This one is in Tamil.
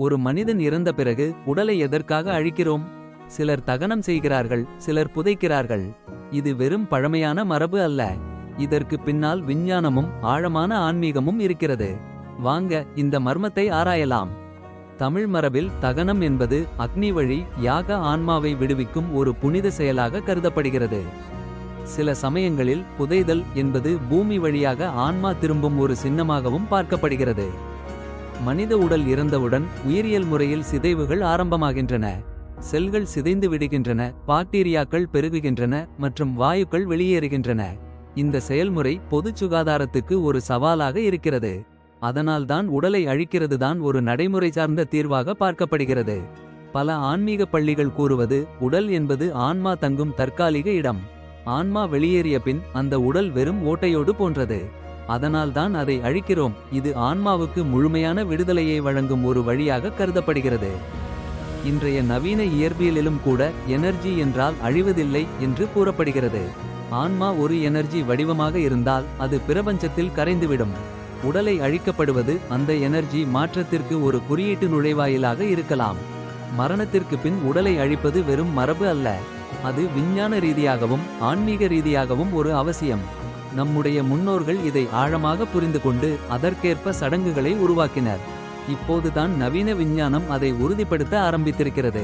ஒரு மனிதன் இறந்த பிறகு உடலை எதற்காக அழிக்கிறோம்? சிலர் தகனம் செய்கிறார்கள் சிலர் புதைக்கிறார்கள். இது வெறும் பழமையான மரபு அல்ல. இதற்கு பின்னால் விஞ்ஞானமும் ஆழமான ஆன்மீகமும் இருக்கிறது. வாங்க இந்த மர்மத்தை ஆராயலாம். தமிழ் மரபில் தகனம் என்பது அக்னி வழி யாக ஆன்மாவை விடுவிக்கும் ஒரு புனித செயலாக கருதப்படுகிறது. சில சமயங்களில் புதைதல் என்பது பூமி வழியாக ஆன்மா திரும்பும் ஒரு சின்னமாகவும் பார்க்கப்படுகிறது. மனித உடல் இறந்தவுடன் உயிரியல் முறையில் சிதைவுகள் ஆரம்பமாகின்றன. செல்கள் சிதைந்து விடுகின்றன பாக்டீரியாக்கள் பெருகுகின்றன மற்றும் வாயுக்கள் வெளியேறுகின்றன. இந்த செயல்முறை பொதுச் சுகாதாரத்துக்கு ஒரு சவாலாக இருக்கிறது. அதனால்தான் உடலை அழிக்கிறதுதான் ஒரு நடைமுறை சார்ந்த தீர்வாக பார்க்கப்படுகிறது. பல ஆன்மீக பள்ளிகள் கூறுவது உடல் என்பது ஆன்மா தங்கும் தற்காலிக இடம். ஆன்மா வெளியேறிய பின் அந்த உடல் வெறும் ஓட்டையோடு போன்றது. அதனால்தான் அதை அழிக்கிறோம். இது ஆன்மாவுக்கு முழுமையான விடுதலையை வழங்கும் ஒரு வழியாக கருதப்படுகிறது. இன்றைய நவீன இயற்பியலிலும் கூட எனர்ஜி என்றால் அழிவதில்லை என்று கூறப்படுகிறது. ஆன்மா ஒரு எனர்ஜி வடிவமாக இருந்தால் அது பிரபஞ்சத்தில் கரைந்துவிடும். உடலை அழிக்கப்படுவது அந்த எனர்ஜி மாற்றத்திற்கு ஒரு குறியீட்டு நுழைவாயிலாக இருக்கலாம். மரணத்திற்கு பின் உடலை அழிப்பது வெறும் மரபு அல்ல. அது விஞ்ஞான ரீதியாகவும் ஆன்மீக ரீதியாகவும் ஒரு அவசியம். நம்முடைய முன்னோர்கள் இதை ஆழமாக புரிந்து கொண்டு அதற்கேற்ப சடங்குகளை உருவாக்கினர். இப்போதுதான் நவீன விஞ்ஞானம் அதை உறுதிப்படுத்த ஆரம்பித்திருக்கிறது.